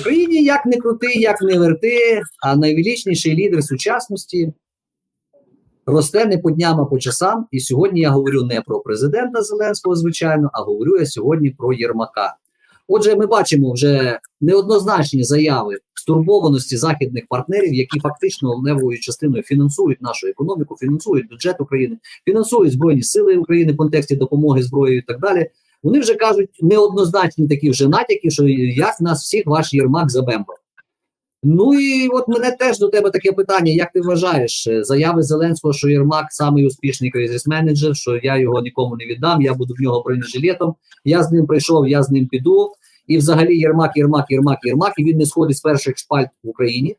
Україні як не крути, як не верти, а найвеличніший лідер сучасності росте не по дням, а по часам. І сьогодні я говорю не про президента Зеленського, звичайно, а говорю я сьогодні про Єрмака. Отже, ми бачимо вже неоднозначні заяви стурбованості західних партнерів, які фактично левою частиною фінансують нашу економіку, фінансують бюджет України, фінансують збройні сили України в контексті допомоги зброєю і так далі. Вони вже кажуть неоднозначні такі вже натяки, що як нас всіх ваш Єрмак забембав. Ну і от мене теж до тебе таке питання: як ти вважаєш е, заяви Зеленського, що Єрмак самий успішний кризис-менеджер, що я його нікому не віддам, я буду в нього бронежилетом, я з ним прийшов, я з ним піду. І взагалі Єрмак, Єрмак, Єрмак, Єрмак, і він не сходить з перших шпальт в Україні,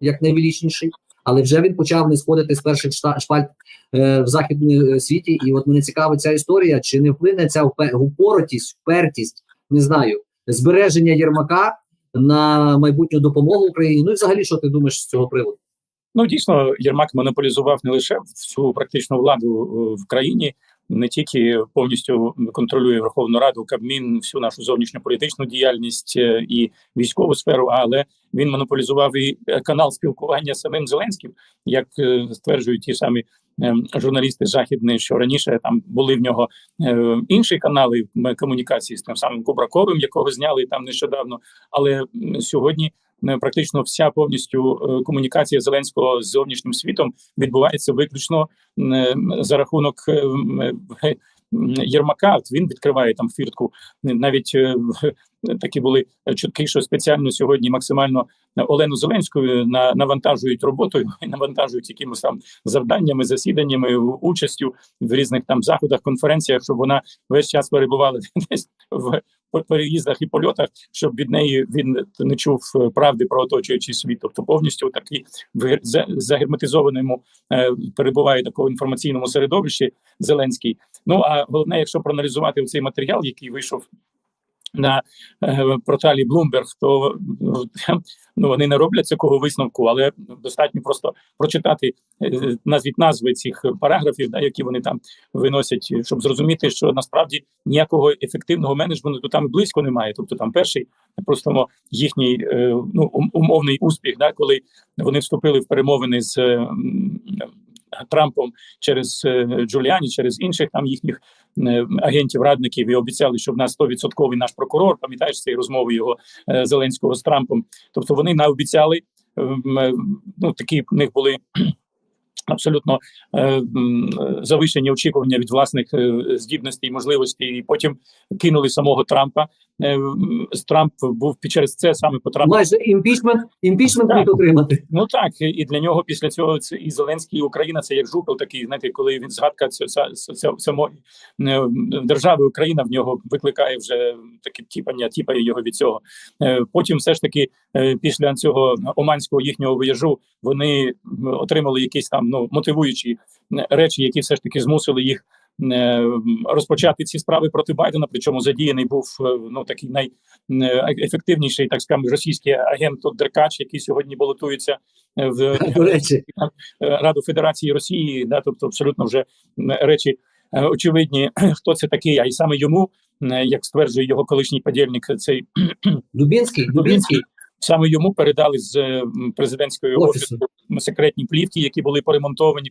як найвеличніший, але вже він почав не сходити з перших шпальт е, в західному е, світі. І от мене цікавить ця історія, чи не вплине ця упоротість, впертість, не знаю, збереження Єрмака на майбутню допомогу Україні. Ну і взагалі, що ти думаєш з цього приводу? Ну дійсно, Єрмак монополізував не лише всю практичну владу е, в країні, не тільки повністю контролює Верховну Раду, Кабмін, всю нашу зовнішньополітичну діяльність е, і військову сферу, але він монополізував і е, канал спілкування з самим Зеленським, як е, стверджують ті самі журналісти західні, що раніше там були в нього інші канали комунікації з тим самим Кубраковим, якого зняли там нещодавно. Але сьогодні практично вся повністю е, комунікація Зеленського з зовнішнім світом відбувається виключно е, за рахунок е, е, Єрмака. Він відкриває там фіртку. Навіть е, такі були чутки, що спеціально сьогодні максимально Олену Зеленську на навантажують роботою навантажують якимось там завданнями, засіданнями, участю в різних там заходах, конференціях, щоб вона весь час перебувала десь в переїздах і польотах, щоб від неї він не чув е, правди про оточуючий світ. Тобто повністю такий в за- загерметизованому е, перебуває в такому інформаційному середовищі Зеленський. Ну а головне, якщо проаналізувати цей матеріал, який вийшов. На е, порталі Bloomberg, то ну, ну вони не роблять такого висновку, але достатньо просто прочитати е, назвіть назви цих параграфів, да, які вони там виносять, щоб зрозуміти, що насправді ніякого ефективного менеджменту там близько немає. Тобто, там перший просто їхній е, ну умовний успіх, да, коли вони вступили в перемовини з Трампом через е, Джуліані, через інших там їхніх е, агентів, радників і обіцяли, що в нас 100% наш прокурор. Пам'ятаєш цієї розмови його е, Зеленського з Трампом. Тобто вони наобіцяли. ем, Ну такі в них були абсолютно е, завищені очікування від власних е, здібностей можливостей, і потім кинули самого Трампа. Е, Трамп був під через це саме по Трампу. Майже імпічмент, імпічмент Так. отримати. Ну так, і для нього після цього це і Зеленський, і Україна це як жупел такий. Знаєте, коли він згадка самої е, держави Україна в нього викликає вже таке тіпання, тіпає його від цього. Е, Потім, все ж таки, е, після цього оманського їхнього виїжджу, вони отримали якісь там ну мотивуючі е, речі, які все ж таки змусили їх. е, Розпочати ці справи проти Байдена, причому задіяний був е, ну такий найефективніший, так скажемо, російський агент Деркач, який сьогодні балотується в речі, Раду Федерації Росії, да, тобто абсолютно вже речі очевидні, хто це такий, а й саме йому, як стверджує його колишній подільник, цей Дубінський, Дубінський. Саме йому передали з е, президентської Офісу. секретні плівки, які були поремонтовані,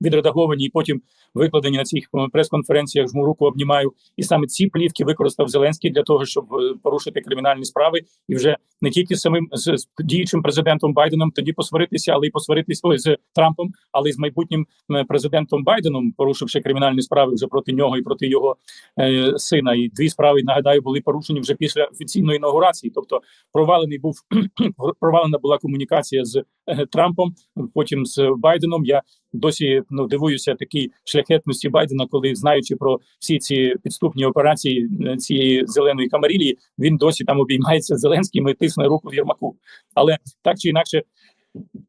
відредаговані і потім викладені на цих е, прес-конференціях. Жму руку обнімаю. І саме ці плівки використав Зеленський для того, щоб е, порушити кримінальні справи, і вже не тільки з самим з, з діючим президентом Байденом тоді посваритися, але й посваритися ой, з Трампом, але й з майбутнім президентом Байденом, порушивши кримінальні справи вже проти нього і проти його е, сина. І дві справи нагадаю були порушені вже після офіційної інаугурації. Тобто провалений був провалена була комунікація з е, Трампом, потім з Байденом. Я досі ну дивуюся такій шляхетності Байдена, коли знаючи про всі ці підступні операції е, цієї зеленої камарілії, він досі там обіймається з Зеленським і тисне руку в Єрмаку. Але так чи інакше.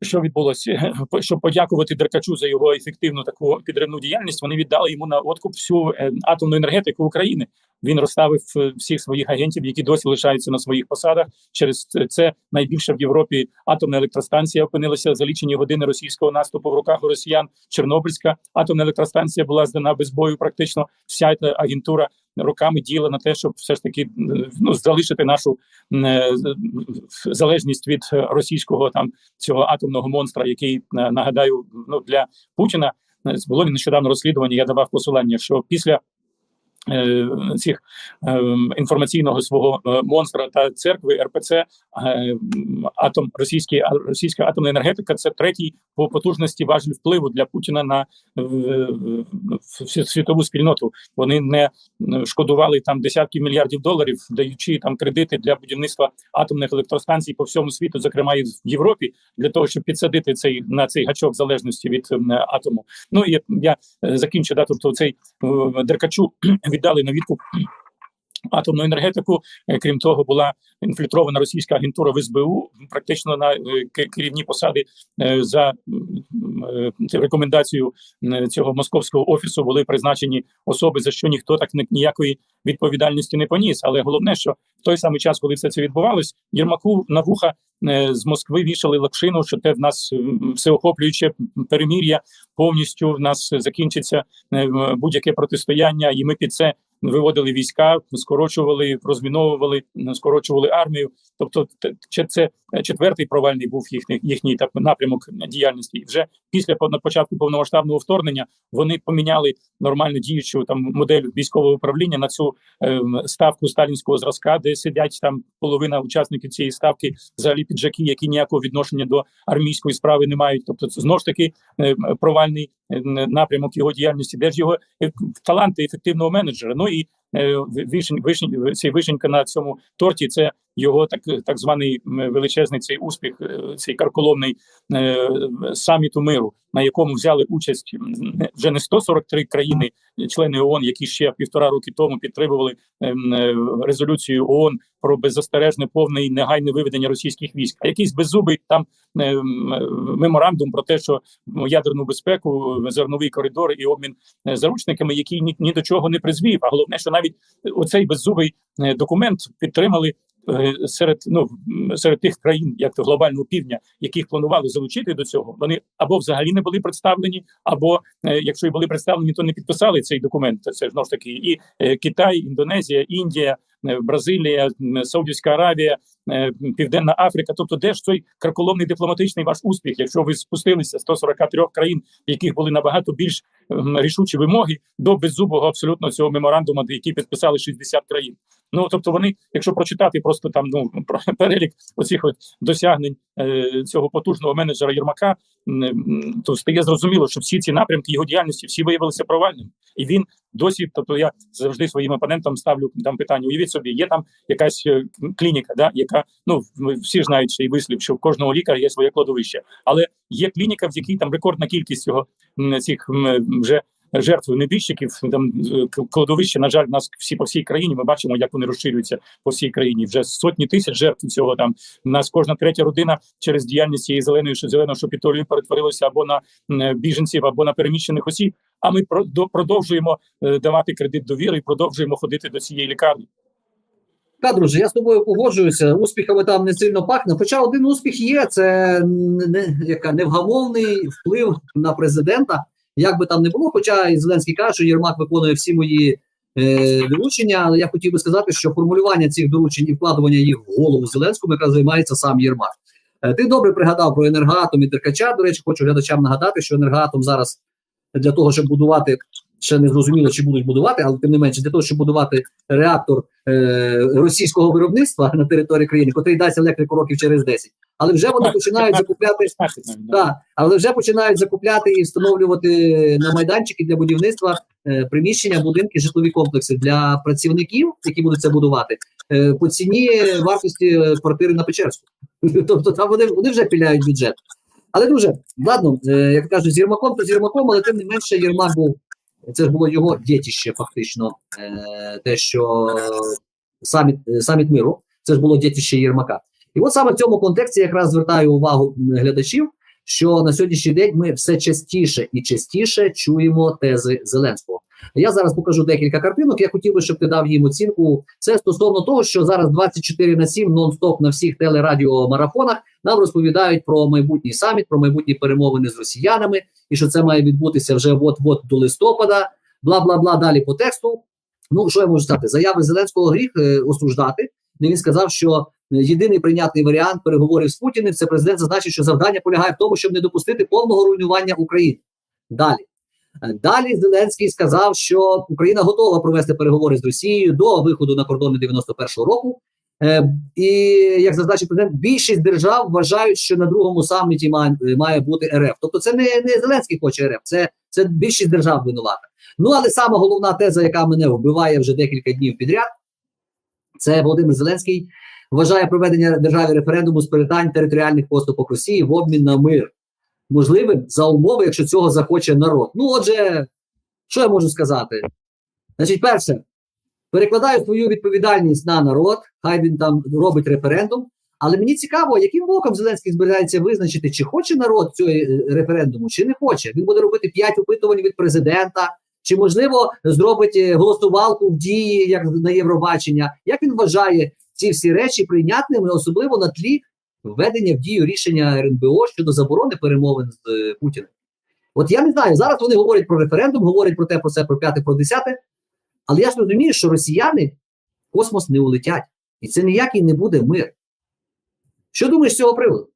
Що відбулося, щоб подякувати Деркачу за його ефективну таку підривну діяльність, вони віддали йому на откуп всю е, атомну енергетику України. Він розставив е, всіх своїх агентів, які досі лишаються на своїх посадах. Через це- найбільша в Європі атомна електростанція опинилася за лічені години російського наступу в руках у росіян. Чорнобильська атомна електростанція була здана без бою. Практично вся ця агентура роками діяла на те, щоб все ж таки ну залишити нашу е, залежність від е, російського там цього атомного монстра, який нагадаю, ну для Путіна було нещодавно розслідування. Я давав посилання, що після. Е, Цих е, інформаційного свого е, монстра та церкви РПЦ атом російський російська атомна енергетика це третій по потужності важель впливу для Путіна на світову спільноту. Вони не шкодували там десятки мільярдів доларів, даючи там кредити для будівництва атомних електростанцій по всьому світу, зокрема і в Європі, для того, щоб підсадити цей на цей гачок залежності від атому. Ну і я закінчу да, тобто цей е, Деркачу віддали на відкуп. Атомну енергетику, Е, крім того, була інфільтрована російська агентура в СБУ практично на е, керівні посади е, за рекомендацією цього московського офісу були призначені особи, за що ніхто так ні- ніякої відповідальності не поніс. Але головне, що в той самий час, коли все це відбувалось, Єрмаку на вуха з Москви вішали лапшину, що те в нас всеохоплююче перемір'я повністю в нас закінчиться будь-яке протистояння, і ми під це виводили війська, скорочували, розміновували, скорочували армію. Тобто, це четвертий провальний був їхній їхній так напрямок діяльності. І вже після початку повномасштабного вторгнення вони поміняли нормально діючу там модель військового управління на цю ем, ставку сталінського зразка, де сидять там половина учасників цієї ставки, взагалі піджаки, які ніякого відношення до армійської справи не мають. Тобто, це знову ж таки е, провальний е, напрямок його діяльності, де ж його е, таланти ефективного менеджера. Ну і е, вишень, вишень, цей вишенька на цьому торті. Це його так так званий величезний цей успіх, е, цей карколомний е, саміту миру, на якому взяли участь вже не 143 країни, члени ООН, які ще півтора роки тому підтримували е, резолюцію ООН про беззастережне повне і негайне виведення російських військ. А якийсь беззубий там меморандум про те, що ядерну безпеку, зерновий коридор і обмін заручниками, який ні, ні до чого не призвів. А головне, що навіть оцей беззубий документ підтримали. Е, Серед ну серед тих країн, як то глобального півдня, яких планували залучити до цього, вони або взагалі не були представлені, або е, якщо і були представлені, то не підписали цей документ. Це знову ж таки і е, Китай, Індонезія, Індія, Бразилія, Саудівська Аравія, Південна Африка. Тобто, де ж той карколомний дипломатичний ваш успіх, якщо ви спустилися з 143 країн, в яких були набагато більш рішучі вимоги до беззубого абсолютно цього меморандуму, який підписали 60 країн. Ну тобто, вони, якщо прочитати просто там ну про перелік оцих от досягнень е, цього потужного менеджера Єрмака, м, то стає зрозуміло, що всі ці напрямки його діяльності всі виявилися провальними, і він досі, тобто я завжди своїм опонентам ставлю там питання. Уявіть собі, є там якась е, клініка, да, яка ну всі знають ще й вислів, що в кожного лікаря є своє кладовище, але є клініка, в якій там рекордна кількість цього цих вже. Жертв небіжчиків там е, кладовище, на жаль, в нас всі по всій країні. Ми бачимо, як вони розширюються по всій країні. Вже сотні тисяч жертв цього там. У нас кожна третя родина через діяльність цієї зеленої зеленого шопітолію перетворилася або на біженців, або на переміщених осіб. А ми про- до- продовжуємо е, давати кредит довіри і продовжуємо ходити до цієї лікарні. Так, друже, я з тобою погоджуюся. Успіхами там не сильно пахне. Хоча один успіх є, це не, яка невгамовний вплив на президента. Як би там не було, хоча і Зеленський каже, що Єрмак виконує всі мої е, доручення, але я хотів би сказати, що формулювання цих доручень і вкладування їх в голову Зеленському якраз займається сам Єрмак. Е, ти добре пригадав про енергоатом і Деркача. До речі, хочу глядачам нагадати, що енергоатом зараз для того, щоб будувати, ще не зрозуміло, чи будуть будувати, але тим не менше, для того, щоб будувати реактор е, російського виробництва на території країни, котрий дасть електрику років через 10. Але вже вони починають закупляти 16 навіть, да. так, але вже починають закупляти і встановлювати на майданчики для будівництва е, приміщення, будинки, житлові комплекси для працівників, які будуть це будувати, е, по ціні вартості е, квартири на Печерську. Тобто там вони, вони вже піляють бюджет. Але дуже ладно, е, як кажуть, з Єрмаком, то з Єрмаком, але тим не менше Єрмак був. Це ж було його дітище, фактично, е, те, що саміт, е, саміт миру, це ж було дітище Єрмака. І от саме в цьому контексті якраз звертаю увагу глядачів, що на сьогоднішній день ми все частіше і частіше чуємо тези Зеленського. Я зараз покажу декілька картинок. Я хотів би, щоб ти дав їм оцінку. Це стосовно того, що зараз 24 на 7 нон-стоп на всіх телерадіомарафонах нам розповідають про майбутній саміт, про майбутні перемовини з росіянами, і що це має відбутися вже от-от до листопада. Бла бла бла. Далі по тексту. Ну що я можу сказати? Заяви Зеленського гріх е, осуждати. Він сказав, що єдиний прийнятний варіант переговорів з Путіним це президент зазначив, що завдання полягає в тому, щоб не допустити повного руйнування України. Далі. Е, Далі Зеленський сказав, що Україна готова провести переговори з Росією до виходу на кордони 91-го року. Е, і як зазначив президент, більшість держав вважають, що на другому саміті має, має бути РФ. Тобто, це не, не Зеленський хоче РФ, це, це більшість держав винувата. Ну але сама головна теза, яка мене вбиває вже декілька днів підряд, це Володимир Зеленський вважає проведення державі референдуму з питань територіальних поступок Росії в обмін на мир можливим за умови, якщо цього захоче народ. Ну, отже, що я можу сказати? Значить, перше, перекладаю свою відповідальність на народ, хай він там робить референдум. Але мені цікаво, яким боком Зеленський збирається визначити, чи хоче народ цього е, референдуму, чи не хоче. Він буде робити п'ять опитувань від президента, чи можливо зробить е, голосувалку в дії, як на Євробачення. Як він вважає ці всі речі прийнятними, особливо на тлі введення в дію рішення РНБО щодо заборони перемовин з е, Путіним? От я не знаю. Зараз вони говорять про референдум, говорять про те, про це, про п'яте, про десяте. Але я ж розумію, що росіяни в космос не улетять, і це ніякий не буде мир. Що думаєш з цього приводу?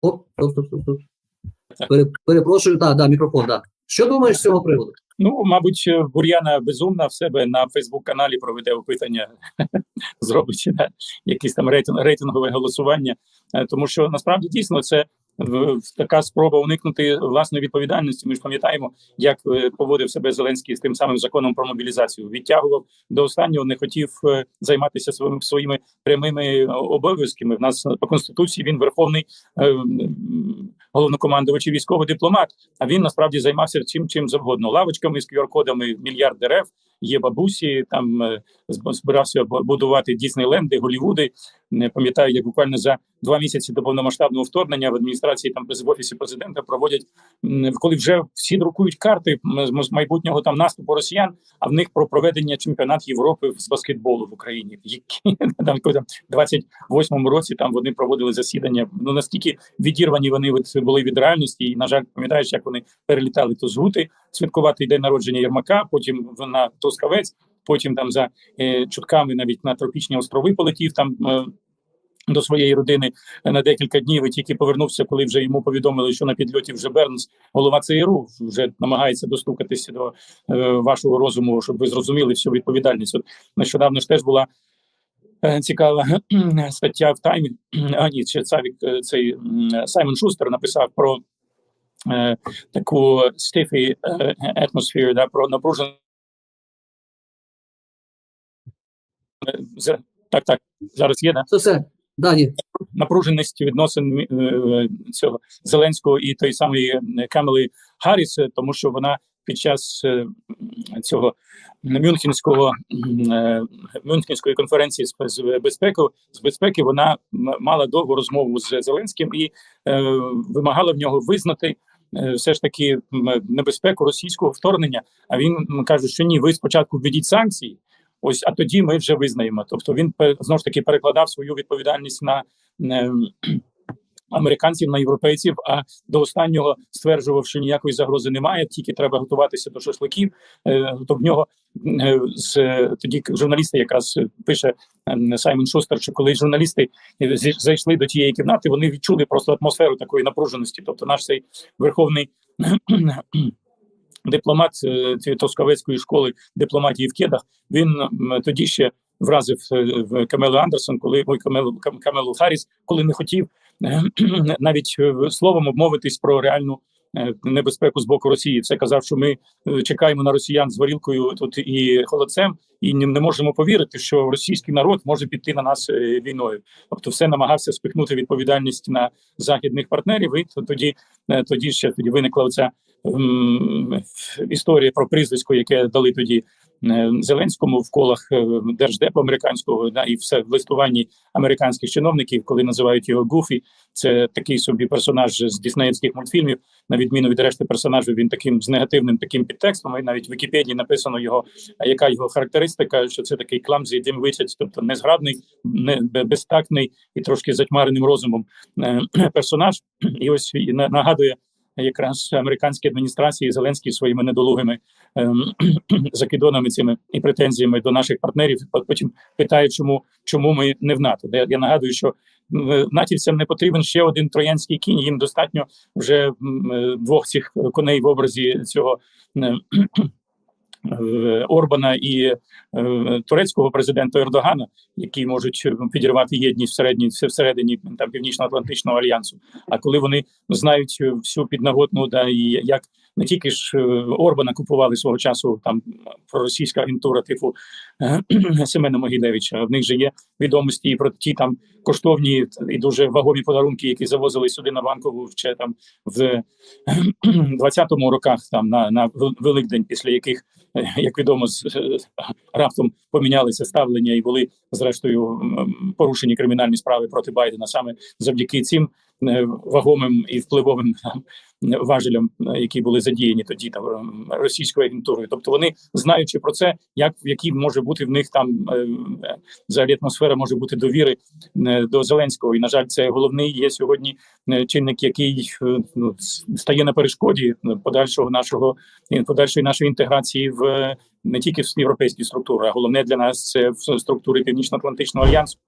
Оп, стоп, стоп, стоп, стоп. Пере, перепрошую, так, да, мікрофон, так. Що думаєш з цього приводу? Ну, мабуть, Бур'яна безумна в себе на Фейсбук-каналі проведе опитання, зробить да, якесь там рейтингове голосування, Е, тому що насправді дійсно це така спроба уникнути власної відповідальності. Ми ж пам'ятаємо, як е, поводив себе Зеленський з тим самим законом про мобілізацію. Відтягував до останнього, не хотів е, займатися своїми своїми прямими обов'язками. В нас по конституції він верховний е, головнокомандувач і військовий дипломат. А він насправді займався чим чим завгодно лавочками з QR-кодами, мільярд дерев. Є бабусі, там е, збирався бу- будувати Діснейленди, Голівуди. Не пам'ятаю, як буквально за два місяці до повномасштабного вторгнення в адміністрації там в офісі президента проводять коли вже всі друкують карти з майбутнього там наступу росіян. А в них про проведення чемпіонат Європи з баскетболу в Україні, які там там 28-му році там вони проводили засідання. Ну настільки відірвані вони були від реальності, і на жаль, пам'ятаєш, як вони перелітали то з Гути святкувати день народження Єрмака, потім в- на Тоскавець, потім там за е, чутками навіть на тропічні острови полетів там. Е, до своєї родини на декілька днів і тільки повернувся, коли вже йому повідомили, що на підльоті вже Бернс, голова ЦРУ, вже намагається достукатися до е, вашого розуму, щоб ви зрозуміли всю відповідальність. От нещодавно ж теж була е, цікава стаття в таймі. А ні, ще Цавік, е, цей Саймон Шустер написав про е, таку стифі атмосферу, да, про напружену. Е, Так, так, зараз є, да? Це все. Дані. напруженість відносин е, цього Зеленського і той самої е, Камели Харріс, е, тому що вона під час е, цього Мюнхенського е, Мюнхенської конференції з, безпеки з безпеки вона мала довгу розмову з Зеленським і е, вимагала в нього визнати. е, Все ж таки небезпеку російського вторгнення. А він каже, що ні, ви спочатку введіть санкції, ось а тоді ми вже визнаємо. Тобто він знову ж таки перекладав свою відповідальність на е, американців, на європейців. А до останнього стверджував, що ніякої загрози немає, тільки треба готуватися до шашликів. Е, То в нього е, з тоді журналісти, якраз е, пише е, Саймон Шустер, що коли журналісти е, зайшли до тієї кімнати, вони відчули просто атмосферу такої напруженості. Тобто, наш цей верховний. Дипломат е, цієї Тосковецької школи дипломатії в Кедах. Він тоді ще вразив е, в Камелу Андерсон, коли ой, Камелу Кам- Камелу Харріс, коли не хотів навіть е, словом обмовитись про реальну небезпеку з боку Росії. Це казав, що ми чекаємо на росіян з горілкою тут і холодцем, і не можемо повірити, що російський народ може піти на нас е, війною. Тобто, все намагався спихнути відповідальність на західних партнерів. І тоді, е, тоді ще тоді виникла оця історія про прізвисько, яке дали тоді е, Зеленському в колах держдепу американського, да, і все в листуванні американських чиновників, коли називають його Гуфі. Це такий собі персонаж з діснеївських мультфільмів. На відміну від решти персонажів, він таким з негативним таким підтекстом. І навіть в Вікіпедії написано його, яка його характеристика, що це такий кламзі дімвитять, тобто незграбний, не безтактний і трошки затьмареним розумом е, персонаж. І ось нагадує якраз американській адміністрації Зеленський своїми недолугими ем, закидонами цими і претензіями до наших партнерів. Потім питає, чому чому ми не в НАТО. Я, я нагадую, що натівцям не потрібен ще один троянський кінь. Їм достатньо вже е, двох цих коней в образі цього. Орбана і е, турецького президента Ердогана, які можуть е, підірвати єдність всередині всередині там північно-атлантичного альянсу. А коли вони знають е, всю піднаготну, да і як не тільки ж Орбана купували свого часу там проросійська агентура типу Семена Могилевича, в них же є відомості і про ті там коштовні і дуже вагомі подарунки, які завозили сюди на банкову ще там в 20-му роках, там на, на Великдень, після яких, як відомо, е, раптом помінялися ставлення і були зрештою порушені кримінальні справи проти Байдена саме завдяки цим вагомим і впливовим там, важелям, е, які були задіяні тоді там російською агентурою. Тобто вони знаючи про це, як в якій може бути в них там е, е, взагалі атмосфера може бути довіри е, до Зеленського. І на жаль, це головний є сьогодні е, чинник, який е, ну, стає на перешкоді е, подальшого нашого подальшої нашої інтеграції в е, не тільки в європейські структури, а головне для нас це в структури Північно-Атлантичного альянсу.